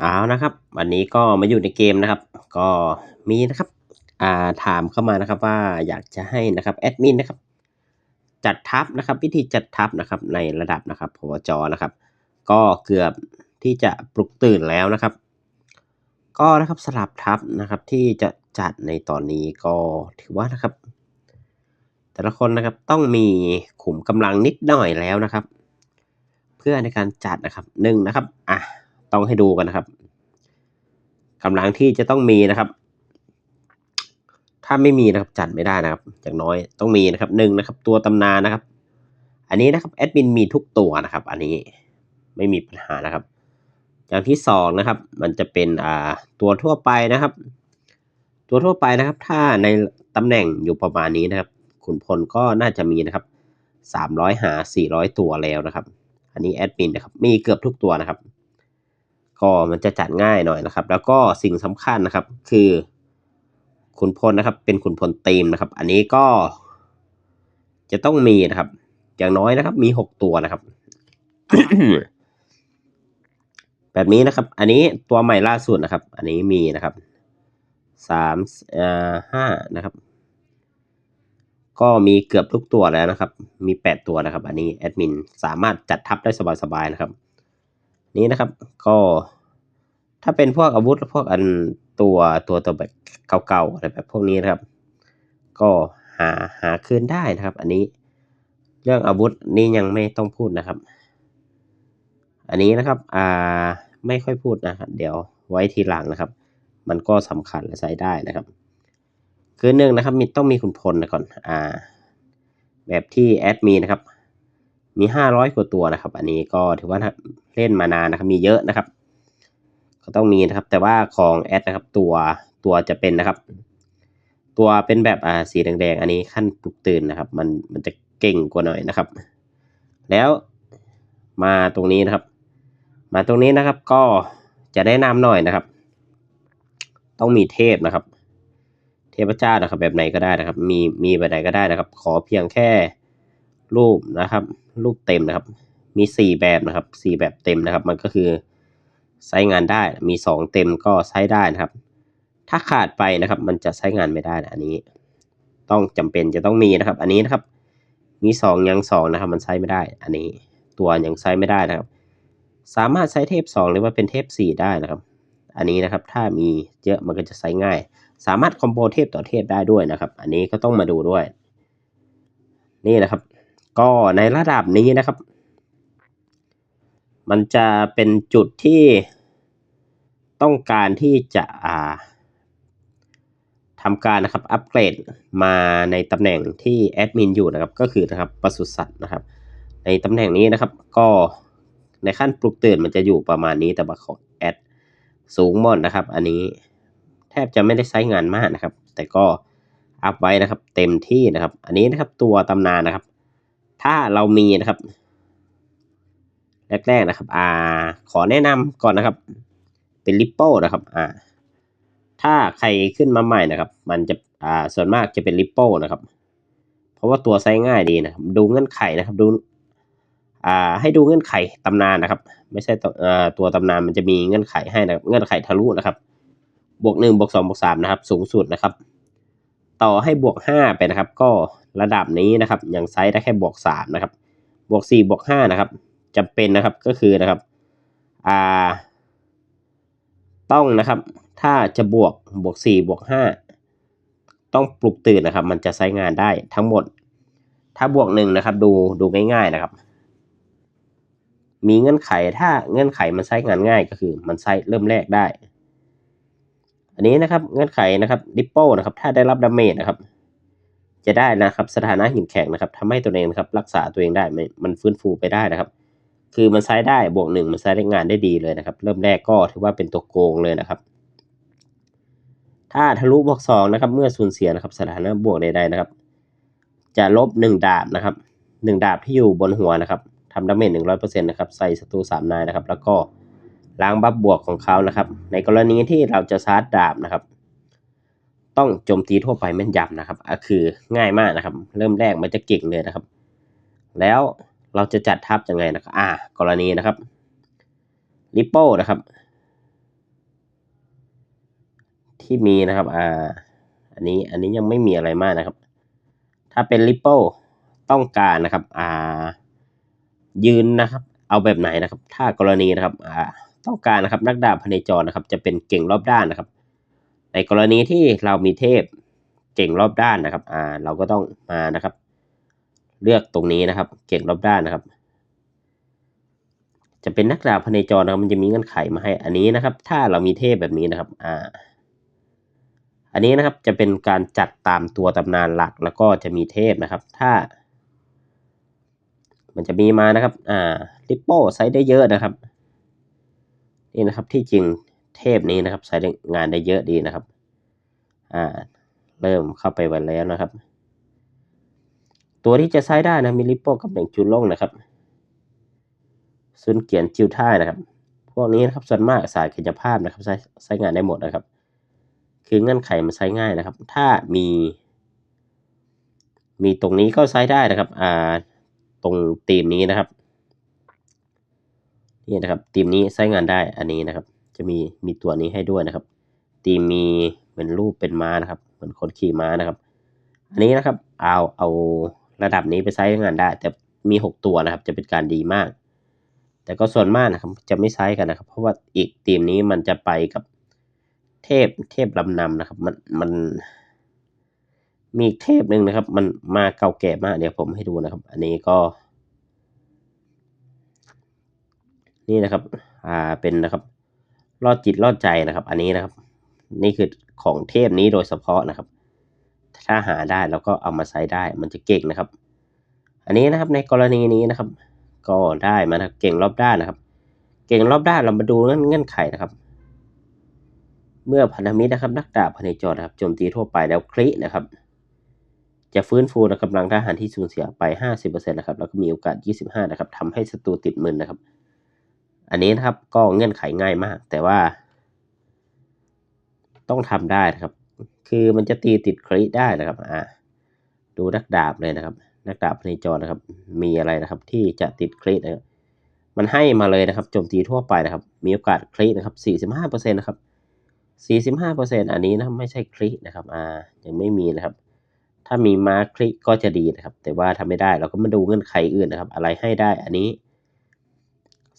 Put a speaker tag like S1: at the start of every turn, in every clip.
S1: เอานะครับ วันนี้ก็มาอยู่ในเกมนะครับ ก็มีนะครับอ่าถามเข้ามานะครับว่าอยากจะให้นะครับแอดมินนะครับ จัดทัพนะครับวิธีจัดทัพนะครับในระดับนะครับพวจอนะครับ ก็เกือบที่จะปลุกตื่นแล้วนะครับ ก็นะครับสลับทัพนะครับที่จะจัดในตอนนี้ก็ถือว่านะครับ แต่ละคนนะครับต้องมีขุมกำลังนิดหน่อยแล้วนะครับ เพื่อในการจัดนะครับหนึ่งนะครับอะ ต้องให้ดูกันนะครับกำลังที่จะต้องมีนะครับ ถ้าไม่มีนะครับจัดไม่ได้นะครับอย่างน้อยต้องมีนะครับหนึ่งนะครับ ตัวตำนานนะครับ อันนี้นะครับแอดมินมีทุกตัวนะครับ อันนี้ไม่มีปัญหานะครับ อย่างที่สองนะครับ มันจะเป็นอ่าตัวทั่วไปนะครับ ตัวทั่วไปนะครับ ถ้าในตำแหน่งอยู่ประมาณนี้นะครับขุนพลก็น่าจะมีนะครับสามร้อยหาสี่ร้อยตัวแล้วนะครับ อันนี้แอดมินนะครับ มีเกือบทุกตัวนะครับ ก็มันจะจัดง่ายหน่อยนะครับ แล้วก็สิ่งสำคัญนะครับคือขุนพลนะครับ เป็นขุนพลตีมนะครับ อันนี้ก็จะต้องมีนะครับ อย่างน้อยนะครับ มีหกตัวนะครับ แบบนี้นะครับ อันนี้ตัวใหม่ล่าสุดนะครับ อันนี้มีนะครับสามเอ่อห้านะครับ ก็มีเกือบทุกตัวแล้วนะครับ มีแปดตัวนะครับ อันนี้แอดมินสามารถจัดทับได้สบายๆนะครับ นี้นะครับ ก็ถ้าเป็นพวกอาวุธพวกอันตัวตัวตัวแบบเก่าๆอะไรแบบพวกนี้นะครับ ก็หาหาคืนได้นะครับ อันนี้เรื่องอาวุธนี่ยังไม่ต้องพูดนะครับ อันนี้นะครับอ่าไม่ค่อยพูดนะครับ เดี๋ยวไว้ทีหลังนะครับ มันก็สำคัญและใช้ได้นะครับ คือหนึ่งนะครับมีต้องมีขุนพลนะก่อนอ่า แบบที่แอดมีนะครับ มีห้าร้อยกว่าตัวนะครับ อันนี้ก็ถือว่าเล่นมานานนะครับมีเยอะนะครับก็ต้องมีนะครับ แต่ว่าของแอดนะครับตัวตัวจะเป็นนะครับ ตัวเป็นแบบอ่าสีแดงๆอันนี้ขั้นปลุกตื่นนะครับ มันมันจะเก่งกว่าหน่อยนะครับ แล้วมาตรงนี้นะครับ มาตรงนี้นะครับก็จะแนะนำหน่อยนะครับ ต้องมีเทพนะครับ เทพเจ้านะครับ แบบไหนก็ได้นะครับ มีมีแบบไหนก็ได้นะครับ ขอเพียงแค่ รูปนะครับ รูปเต็มนะครับ มีสี่แบบนะครับสี่แบบเต็มนะครับ มันก็คือใช้งานได้ มีสองเต็มก็ใช้ได้นะครับ ถ้าขาดไปนะครับ มันจะใช้งานไม่ได้นะอันนี้ ต้องจำเป็นจะต้องมีนะครับ อันนี้นะครับ มีสองยังสองนะครับ มันใช้ไม่ได้ อันนี้ตัวยังใช้ไม่ได้นะครับ สามารถใช้เทพสองหรือว่าเป็นเทพสี่ได้นะครับ อันนี้นะครับ ถ้ามีเยอะมันก็จะใช้ง่าย สามารถคอมโบเทพต่อเทพได้ด้วยนะครับ อันนี้ก็ต้องมาดูด้วย นี่นะครับ ก็ในระดับนี้นะครับ มันจะเป็นจุดที่ต้องการที่จะทำการนะครับอัปเกรดมาในตำแหน่งที่แอดมินอยู่นะครับ ก็คือนะครับปศุสัตว์นะครับ ในตำแหน่งนี้นะครับ ก็ในขั้นปลุกตื่นมันจะอยู่ประมาณนี้แต่ว่าของแอดสูงหมดนะครับ อันนี้แทบจะไม่ได้ใช้งานมากนะครับ แต่ก็อัพไว้นะครับ เต็มที่นะครับ อันนี้นะครับตัวตำนานนะครับ ถ้าเรามีนะครับ แรกๆนะครับ อ่า ขอแนะนำก่อนนะครับ เป็นลิปโป้นะครับ อ่า ถ้าใครขึ้นมาใหม่นะครับ มันจะ อ่า ส่วนมากจะเป็นลิปโป้นะครับ เพราะว่าตัวไซง่ายดีนะครับ ดูเงื่อนไขนะครับ ดู อ่า ให้ดูเงื่อนไขตำนานนะครับ ไม่ใช่ตัวตัวตำนานมันจะมีเงื่อนไขให้นะครับ เงื่อนไขทะลุนะครับ บวกหนึ่งบวกสองบวกสามนะครับ สูงสุดนะครับ ต่อให้บวกห้าไปนะครับ ก็ระดับนี้นะครับ อยังไซส์ได้แค่บวกสามนะครับ บวกสี่บวกห้านะครับจำเป็นนะครับก็คือนะครับอ่าต้องนะครับ ถ้าจะบวกบวกสี่บวกห้าต้องปลุกตื่นนะครับ มันจะใช้งานได้ทั้งหมด ถ้าบวกหนึ่งนะครับ ดูดูง่ายๆนะครับ มีเงื่อนไขถ้าเงื่อนไขมันใช้งานง่ายก็คือ มันใช้เริ่มแรกได้ อันนี้นะครับเงื่อนไขนะครับดิปโป้นะครับถ้าได้รับดาเมจนะครับ จะได้นะครับสถานะหินแข็งนะครับทำให้ตัวเองนะครับรักษาตัวเองได้มันฟื้นฟูไปได้นะครับ คือมันใช้ได้บวกหนึ่งมันใช้ได้งานได้ดีเลยนะครับ เริ่มแรกก็ถือว่าเป็นตัวโกงเลยนะครับ ถ้าทะลุบวกสองนะครับ เมื่อสูญเสียนะครับสถานะบวกใดๆนะครับ จะลบหนึ่งดาบนะครับหนึ่งดาบที่อยู่บนหัวนะครับทำดาเมจหนึ่งร้อยเปอร์เซ็นต์นะครับใส่ศัตรูสามนายนะครับ แล้วก็ ล้างบัฟบวกของเขานะครับ ในกรณีที่เราจะชาร์จดาบนะครับ ต้องโจมตีทั่วไปแม่นยำนะครับก็คือง่ายมากนะครับ เริ่มแรกมันจะเก่งเลยนะครับ แล้วเราจะจัดทัพยังไงนะครับ อ่า กรณีนะครับริปโป้นะครับ ที่มีนะครับ อ่า อันนี้อันนี้ยังไม่มีอะไรมากนะครับ ถ้าเป็น Ripple ต้องการนะครับ อ่า ยืนนะครับ เอาแบบไหนนะครับ ถ้ากรณีนะครับ อ่า ต้องการนะครับนักดาบพเนจรนะครับ จะเป็นเก่งรอบด้านนะครับ ในกรณีที่เรามีเทพเก่งรอบด้านนะครับอ่าเราก็ต้องมานะครับ เลือกตรงนี้นะครับ เก่งรอบด้านนะครับ จะเป็นนักดาบพเนจรนะครับ มันจะมีเงื่อนไขมาให้อันนี้นะครับ ถ้าเรามีเทพแบบนี้นะครับอ่าอันนี้นะครับจะเป็นการจัดตามตัวตำนานหลักแล้วก็จะมีเทพนะครับ ถ้า มันจะมีมานะครับ อ่าริปโป้ใช้ได้เยอะนะครับ นี่นะครับที่จริงเทพนี้นะครับใช้งานได้เยอะดีนะครับ อ่า เริ่มเข้าไปวันแล้วนะครับ ตัวที่จะใช้ได้นะมีริปโป้กับแบ่งจุลลงนะครับซุนเกียนจิวท่ายนะครับ พวกนี้นะครับส่วนมากสายกิจภาพนะครับใช้ใช้งานได้หมดนะครับ คือเงื่อนไขมันใช้ง่ายนะครับ ถ้ามี มีตรงนี้ก็ใช้ได้นะครับ อ่า ตรงตีมนี้นะครับ นี่นะครับตีมนี้ใช้งานได้อันนี้นะครับ จะมีมีตัวนี้ให้ด้วยนะครับตีมมีเหมือนรูปเป็นม้านะครับ เหมือนคนขี่ม้านะครับ อันนี้นะครับเอาเอาระดับนี้ไปใช้งานได้ แต่มีหกตัวนะครับ จะเป็นการดีมาก แต่ก็ส่วนมากนะครับจะไม่ใช้กันนะครับ เพราะว่าอีกทีมนี้มันจะไปกับเทพเทพลำนำนะครับมันมันมีเทพหนึ่งนะครับ มันมาเก่าแก่มากเดี๋ยวผมให้ดูนะครับ อันนี้ก็ นี่นะครับ อ่า เป็นนะครับ รอดจิตรอดใจนะครับ อันนี้นะครับ นี่คือของเทพนี้โดยเฉพาะนะครับ ถ้าหาได้แล้วก็เอามาใช้ได้ มันจะเก่งนะครับ อันนี้นะครับในกรณีนี้นะครับ ก็ได้มานะเก่งรอบด้านนะครับ เก่งรอบด้านเรามาดูเงื่อนไขนะครับ เมื่อพันธมิตรนะครับ นักดาบพเนจรนะครับโจมตีทั่วไปแล้วคลินะครับจะฟื้นฟูนะกำลังทหารที่สูญเสียไป 50%นะครับ แล้วก็มีโอกาส 25 นะครับทำให้ศัตรูติดมึนนะครับ อันนี้นะครับก็เงื่อนไขง่ายมาก แต่ว่า ต้องทำได้นะครับ คือมันจะตีติดคลิได้นะครับอ่าดูนักดาบเลยนะครับ นักดาบพนจรนะครับ มีอะไรนะครับ ที่จะติดคลินะครับมันให้มาเลยนะครับโจมตีทั่วไปนะครับ มีโอกาสคลินะครับ45%นะครับ45%อันนี้นะไม่ใช่คลินะครับอ่ายังไม่มีนะครับ ถ้ามีมาคลิก็จะดีนะครับ แต่ว่าทำไม่ได้เราก็มาดูเงื่อนไขอื่นนะครับ อะไรให้ได้อันนี้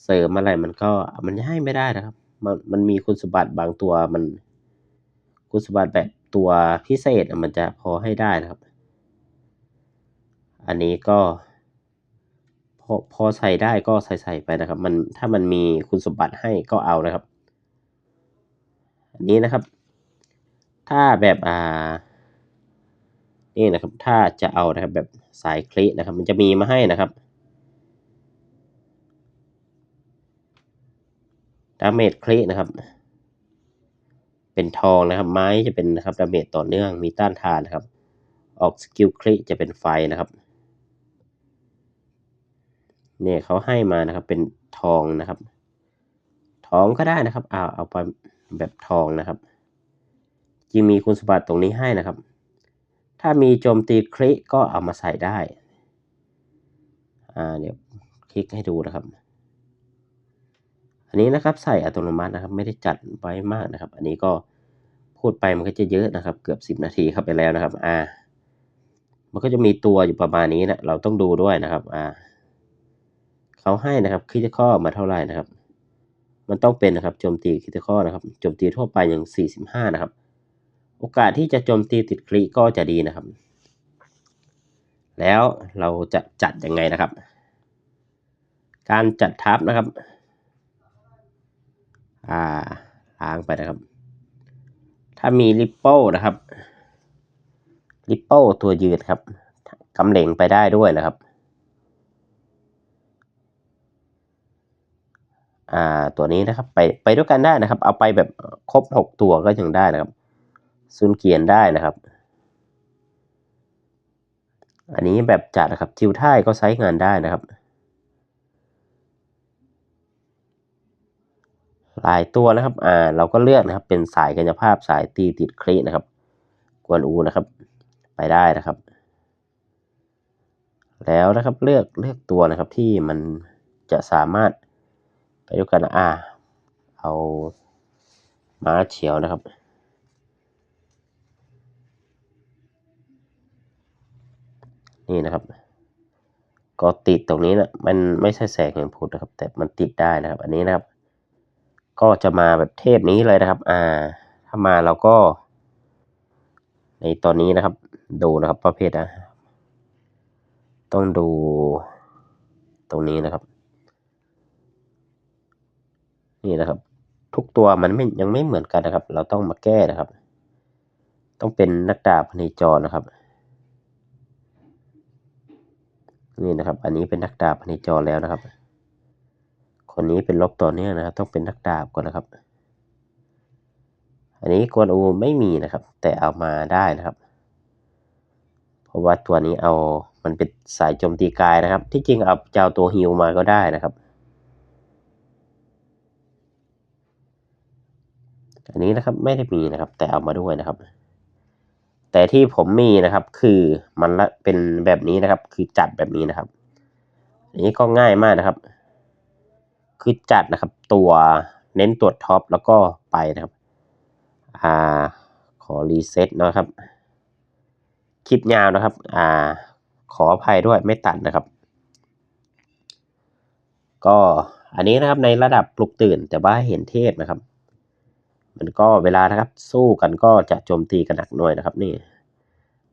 S1: เสริมอะไรมันก็มันให้ไม่ได้นะครับ มันมันมีคุณสมบัติบางตัวมัน คุณสมบัติแบบตัวพิเศษมันจะพอให้ได้นะครับ อันนี้ก็ พอพอใส่ได้ก็ใส่ใส่ไปนะครับ มันถ้ามันมีคุณสมบัติให้ก็เอานะครับ อันนี้นะครับ ถ้าแบบอ่านี่นะครับ ถ้าจะเอานะครับแบบสายคลินะครับ มันจะมีมาให้นะครับ ดาเมจคลินะครับ เป็นทองนะครับ ไม้จะเป็นนะครับดาเมจต่อเนื่องมีต้านทานนะครับ ออกสกิลคลิจะเป็นไฟนะครับ เนี่ยเขาให้มานะครับ เป็นทองนะครับ ทองก็ได้นะครับเอาเอาไปแบบทองนะครับจึงมีคุณสมบัติตรงนี้ให้นะครับ ถ้ามีโจมตีคลิก็เอามาใส่ได้ อ่าเดี๋ยวคลิกให้ดูนะครับ นนี้นะครับใส่อัตโนมัตินะครับ ไม่ได้จัดไว้มากนะครับ อันนี้ก็พูดไปมันก็จะเยอะนะครับ เกือบสิบนาทีเข้าไปแล้วนะครับ อ่า มันก็จะมีตัวอยู่ประมาณนี้นะเราต้องดูด้วยนะครับ อ่าเขาให้นะครับคริติคอมาเท่าไหร่นะครับ มันต้องเป็นนะครับโจมตีคริติคอนะครับโจมตีทั่วไปอย่าง 45 นะครับ โอกาสที่จะโจมตีติดคริก็จะดีนะครับ แล้วเราจะจัดยังไงนะครับ การจัดทัพนะครับ อ่าล้างไปนะครับ ถ้ามีริปเปิลนะครับริปเปิลตัวยืดครับกำเหลงไปได้ด้วยนะครับอ่าตัวนี้นะครับไปไปด้วยกันได้นะครับ เอาไปแบบครบหกตัวก็ยังได้นะครับซุนเกียนได้นะครับ อันนี้แบบจัดนะครับทิวท่ายก็ใช้งานได้นะครับ ลายตัวนะครับ อ่า เราก็เลือกนะครับ เป็นสายกายภาพสายตีติดคลีนะครับ กวนอูนะครับ ไปได้นะครับ แล้วนะครับเลือกเลือกตัวนะครับที่มันจะสามารถไปด้กันอ่า เอาม้าเฉียวนะครับนี่นะครับ ก็ติดตรงนี้นะมันไม่ใช่แสงแห่งพุทธนะครับ แต่มันติดได้นะครับ อันนี้นะครับ ก็จะมาแบบเทพนี้เลยนะครับ อ่า ถ้ามาเราก็ ในตอนนี้นะครับ ดูนะครับประเภทนะต้องดูตรงนี้นะครับ นี่นะครับ ทุกตัวมันไม่ยังไม่เหมือนกันนะครับ เราต้องมาแก้นะครับ ต้องเป็นนักดาบพนจรนะครับ นี่นะครับ อันนี้เป็นนักดาบพนจรแล้วนะครับ คนนี้เป็นลบต่อเนื่องนะครับ ต้องเป็นนักดาบก่อนนะครับ อันนี้กวนอูไม่มีนะครับ แต่เอามาได้นะครับ เพราะว่าตัวนี้เอามันเป็นสายโจมตีกายนะครับ ที่จริงเอาเจ้าตัวฮิวมาก็ได้นะครับ อันนี้นะครับไม่ได้มีนะครับ แต่เอามาด้วยนะครับ แต่ที่ผมมีนะครับคือมันละเป็นแบบนี้นะครับ คือจัดแบบนี้นะครับอันนี้ก็ง่ายมากนะครับ คือจัดนะครับ ตัวเน้นตัวท็อปแล้วก็ไปนะครับ อ่า ขอรีเซ็ตนะครับ คลิปยาวนะครับ อ่า ขออภัยด้วยไม่ตัดนะครับ ก็อันนี้นะครับในระดับปลุกตื่นแต่ว่าเห็นเทพนะครับ มันก็เวลานะครับ สู้กันก็จะโจมตีกันหนักหน่อยนะครับ นี่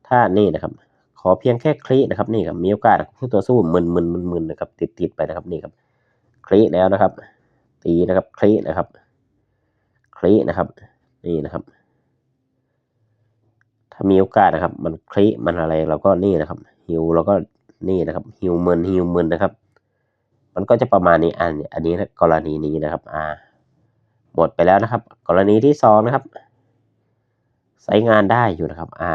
S1: ถ้านี่นะครับ ขอเพียงแค่คลินะครับ นี่ครับมีโอกาสผู้ตัวสู้มึนมึนมึนมึนนะครับ ติดติดไปนะครับนี่ครับ คลิแล้วนะครับ ตีนะครับคลินะครับคลินะครับ นี่นะครับ ถ้ามีโอกาสนะครับ มันคลิมันอะไรเราก็นี่นะครับฮิวเราก็นี่นะครับฮิวเมึนฮิวเมึนนะครับ มันก็จะประมาณนี้อันอันนี้กรณีนี้นะครับ อ่า หมดไปแล้วนะครับ กรณีที่สองนะครับใช้งานได้อยู่นะครับ อ่า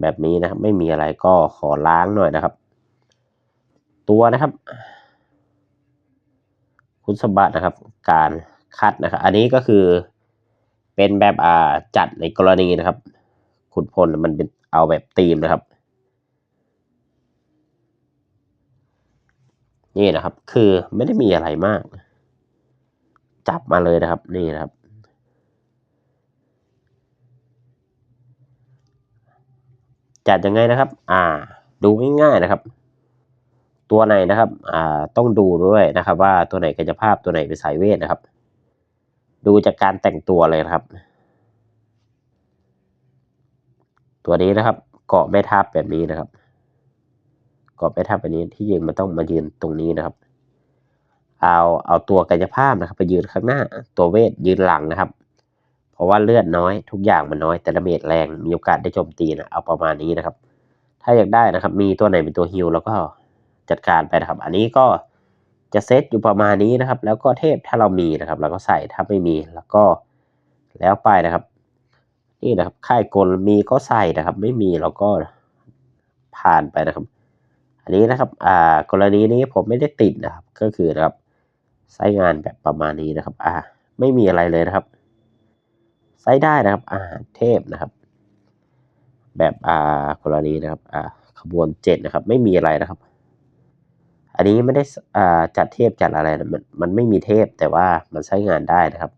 S1: แบบนี้นะครับ ไม่มีอะไรก็ขอล้างหน่อยนะครับ ตัวนะครับ คุณสมบัตินะครับ การคัดนะครับ อันนี้ก็คือเป็นแบบอ่าจัดในกรณีนะครับ ขุนพลมันเป็นเอาแบบตีมนะครับ นี่นะครับ คือไม่ได้มีอะไรมาก จับมาเลยนะครับ นี่นะครับจัดยังไงนะครับ อ่า ดูง่ายๆนะครับ ตัวไหนนะครับอ่าต้องดูด้วยนะครับ ว่าตัวไหนกายภาพตัวไหนเป็นสายเวทนะครับ ดูจากการแต่งตัวเลยนะครับ ตัวนี้นะครับ เกาะแม่ทัพแบบนี้นะครับ เกาะแม่ทัพแบบนี้ที่ยิงมันต้องมายืนตรงนี้นะครับ เอาเอาตัวกายภาพนะครับ ไปยืนข้างหน้า ตัวเวทยืนหลังนะครับ เพราะว่าเลือดน้อยทุกอย่างมันน้อยแต่ละเมตรแรงมีโอกาสได้โจมตีนะเอาประมาณนี้นะครับ ถ้าอยากได้นะครับ มีตัวไหนเป็นตัวฮิลแล้วก็ จัดการไปนะครับ อันนี้ก็จะเซตอยู่ประมาณนี้นะครับ แล้วก็เทพถ้าเรามีนะครับ เราก็ใส่ถ้าไม่มีแล้วก็แล้วไปนะครับ นี่นะครับ ค่ายกลมีก็ใส่นะครับ ไม่มีเราก็ผ่านไปนะครับ อันนี้นะครับอ่ากรณีนี้ผมไม่ได้ติดนะครับ ก็คือนะครับใช้งานแบบประมาณนี้นะครับ อ่า ไม่มีอะไรเลยนะครับใช้ได้นะครับ อ่า เทพนะครับ แบบอ่ากรณีนะครับ อ่าขบวนเจ็ดนะครับ ไม่มีอะไรนะครับ อันนี้ไม่ได้จัดเทพจัดอะไรนะมันมันไม่มีเทพแต่ว่ามันใช้งานได้นะครับ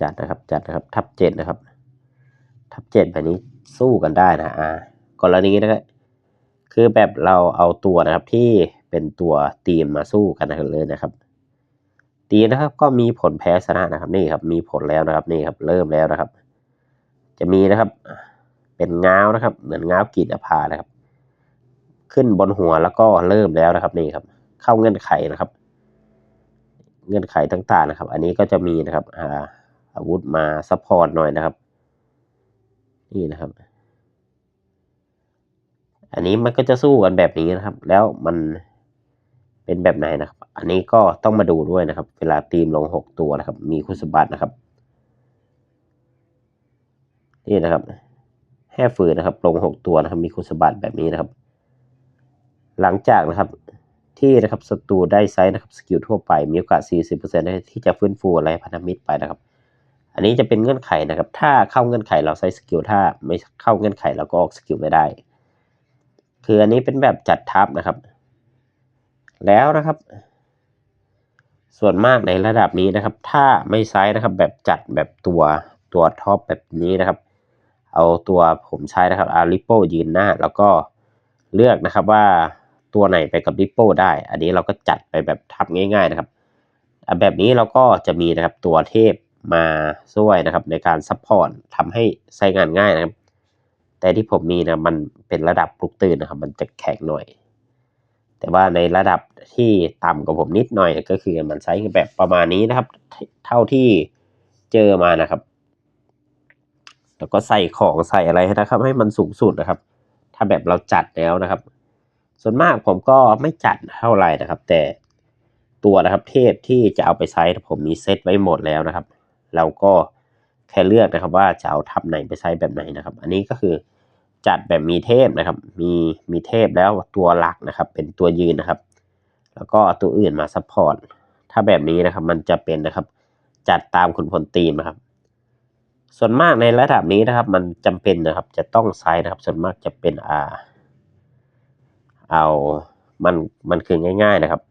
S1: จัดนะครับจัดนะครับ ทับเจ็ดนะครับ ทับเจ็ดแบบนี้สู้กันได้นะอ่ากรณีนะครับคือแบบเราเอาตัวนะครับที่เป็นตัวตีมมาสู้กันเลยนะครับตีนะครับก็มีผลแพ้ชนะนะครับนี่ครับ มีผลแล้วนะครับนี่ครับ เริ่มแล้วนะครับ จะมีนะครับ เป็นง้าวนะครับ เหมือนง้าวกีดอภานะครับ ขึ้นบนหัวแล้วก็เริ่มแล้วนะครับนี่ครับ เข้าเงื่อนไขนะครับ เงื่อนไขต่างๆนะครับ อันนี้ก็จะมีนะครับอาอาวุธมาซัพพอร์ตหน่อยนะครับ นี่นะครับ อันนี้มันก็จะสู้กันแบบนี้นะครับ แล้วมันเป็นแบบไหนนะครับ อันนี้ก็ต้องมาดูด้วยนะครับ เวลาตีมลงหกตัวนะครับ มีคุณสมบัตินะครับ นี่นะครับแห่ฝืนนะครับ ลงหกตัวนะครับ มีคุณสมบัติแบบนี้นะครับ หลังจากนะครับที่นะครับศัตรูได้ไซส์นะครับสกิลทั่วไปมีโอกาส 40%ที่จะฟื้นฟูอะไรพันธมิตรไปนะครับ อันนี้จะเป็นเงื่อนไขนะครับ ถ้าเข้าเงื่อนไขเราใช้สกิลถ้าไม่เข้าเงื่อนไขเราก็ออกสกิลไม่ได้ คืออันนี้เป็นแบบจัดทับนะครับ แล้วนะครับ ส่วนมากในระดับนี้นะครับ ถ้าไม่ไซส์นะครับแบบจัดแบบตัวตัวท็อปแบบนี้นะครับ เอาตัวผมใช้นะครับอาริโปยืนหน้า แล้วก็เลือกนะครับว่า ตัวไหนไปกับริโปได้ อันนี้เราก็จัดไปแบบทำง่าย ๆนะครับ แบบนี้เราก็จะมีนะครับตัวเทพมาช่วยนะครับ ในการซัพพอร์ตทำให้ใช้งานง่ายนะครับ แต่ที่ผมมีนะมันเป็นระดับปลุกตื่นนะครับ มันจะแข็งหน่อย แต่ว่าในระดับที่ต่ำกว่าผมนิดหน่อยก็คือมันใช้แบบประมาณนี้นะครับ เท่าที่เจอมานะครับ แล้วก็ใส่ของใส่อะไรนะครับ ให้มันสูงสุดนะครับ ถ้าแบบเราจัดแล้วนะครับ ส่วนมากผมก็ไม่จัดเท่าไหร่นะครับ แต่ตัวนะครับเทพที่จะเอาไปใช้ผมมีเซตไว้หมดแล้วนะครับ เราก็แค่เลือกนะครับว่าจะเอาทับไหนไปใช้แบบไหนนะครับ อันนี้ก็คือจัดแบบมีเทพนะครับ มีมีเทพแล้วตัวหลักนะครับ เป็นตัวยืนนะครับ แล้วก็ตัวอื่นมาซัพพอร์ตถ้าแบบนี้นะครับมันจะเป็นนะครับ จัดตามขุนพลตีมนะครับ ส่วนมากในระดับนี้นะครับ มันจำเป็นนะครับ จะต้องใช้นะครับ ส่วนมากจะเป็นอ่า เอามันมันคือง่าย ๆนะครับ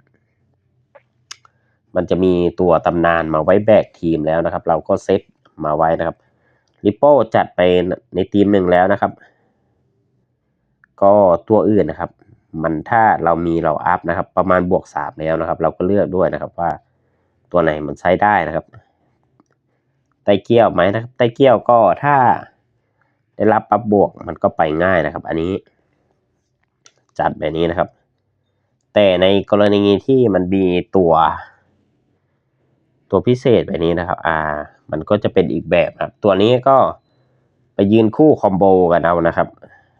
S1: มันจะมีตัวตำนานมาไว้แบกทีมแล้วนะครับ เราก็เซตมาไว้นะครับริปโป้จัดไปในทีมหนึ่งแล้วนะครับ ก็ตัวอื่นนะครับ มันถ้าเรามีเราอัพนะครับ ประมาณบวกสามแล้วนะครับ เราก็เลือกด้วยนะครับว่าตัวไหนมันใช้ได้นะครับไตเกี้ยวไหมนะครับไตเกี้ยวก็ถ้าได้รับปับบวกมันก็ไปง่ายนะครับ อันนี้ จัดแบบนี้นะครับ แต่ในกรณีที่มันมีตัว ตัวพิเศษแบบนี้นะครับ อ่า มันก็จะเป็นอีกแบบครับ ตัวนี้ก็ไปยืนคู่คอมโบกันเอานะครับ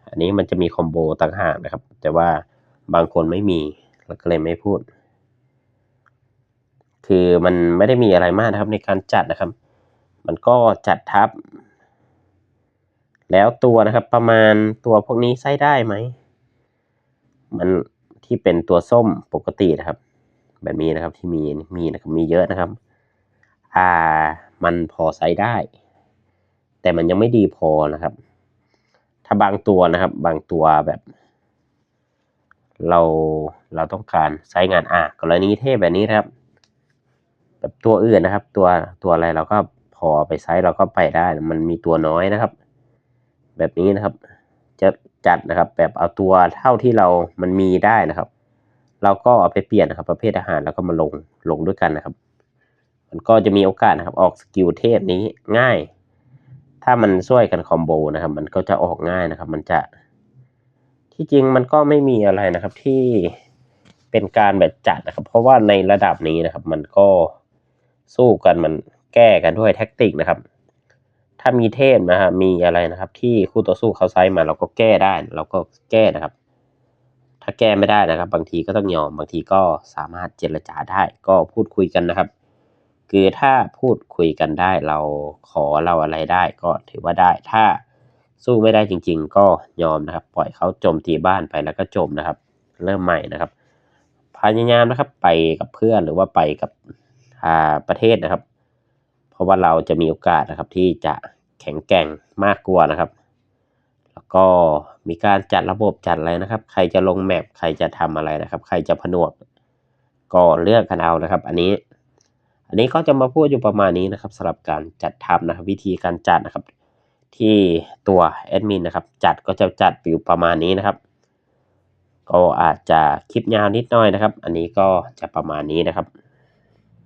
S1: อันนี้มันจะมีคอมโบต่างหากนะครับ แต่ว่าบางคนไม่มีเราก็เลยไม่พูด คือมันไม่ได้มีอะไรมากนะครับในการจัดนะครับ มันก็จัดทับ แล้วตัวนะครับประมาณตัวพวกนี้ใช้ได้ไหม มันที่เป็นตัวส้มปกตินะครับ แบบนี้นะครับที่มีมีนะครับมีเยอะนะครับ อ่า มันพอใช้ได้ แต่มันยังไม่ดีพอนะครับ ถ้าบางตัวนะครับ บางตัวแบบ เราเราต้องการใช้งานอ่ากรณีเทพแบบนี้นะครับ แบบตัวอื่นนะครับ ตัวตัวอะไรเราก็พอไปใช้เราก็ไปได้ มันมีตัวน้อยนะครับ แบบนี้นะครับ จะ จัดนะครับ แบบเอาตัวเท่าที่เรามันมีได้นะครับ เราก็เอาไปเปลี่ยนนะครับ ประเภทอาหารแล้วก็มาลงลงด้วยกันนะครับ มันก็จะมีโอกาสนะครับ ออกสกิลเทพนี้ง่าย ถ้ามันช่วยกันคอมโบนะครับ มันก็จะออกง่ายนะครับ มันจะที่จริงมันก็ไม่มีอะไรนะครับที่เป็นการแบบจัดนะครับ เพราะว่าในระดับนี้นะครับ มันก็สู้กันมันแก้กันด้วยแท็กติกนะครับ ถ้ามีเทพนะครับมีอะไรนะครับ ที่คู่ต่อสู้เขาไซส์มาเราก็แก้ได้เราก็แก้นะครับ ถ้าแก้ไม่ได้นะครับ บางทีก็ต้องยอมบางทีก็สามารถเจรจาได้ก็พูดคุยกันนะครับ คือถ้าพูดคุยกันได้ เราขอเราอะไรได้ก็ถือว่าได้ ถ้าสู้ไม่ได้จริง ๆ ก็ยอมนะครับ ปล่อยเขาจมตีบ้านไปแล้วก็จบนะครับ เริ่มใหม่นะครับพยายามนะครับไปกับเพื่อนหรือว่าไปกับอาประเทศนะครับ ราะว่าเราจะมีโอกาสนะครับที่จะแข็งแกร่งมากกว่านะครับ แล้วก็มีการจัดระบบจัดอะไรนะครับ ใครจะลงแมปใครจะทำอะไรนะครับ ใครจะผนวกก็เลือกกันเอานะครับ อันนี้ อันนี้ก็จะมาพูดอยู่ประมาณนี้นะครับสำหรับการจัดทำนะครับ วิธีการจัดนะครับ ที่ตัวแอดมินนะครับ จัดก็จะจัดอยู่ประมาณนี้นะครับก็อาจจะคลิปยาวนิดหน่อยนะครับ อันนี้ก็จะประมาณนี้นะครับ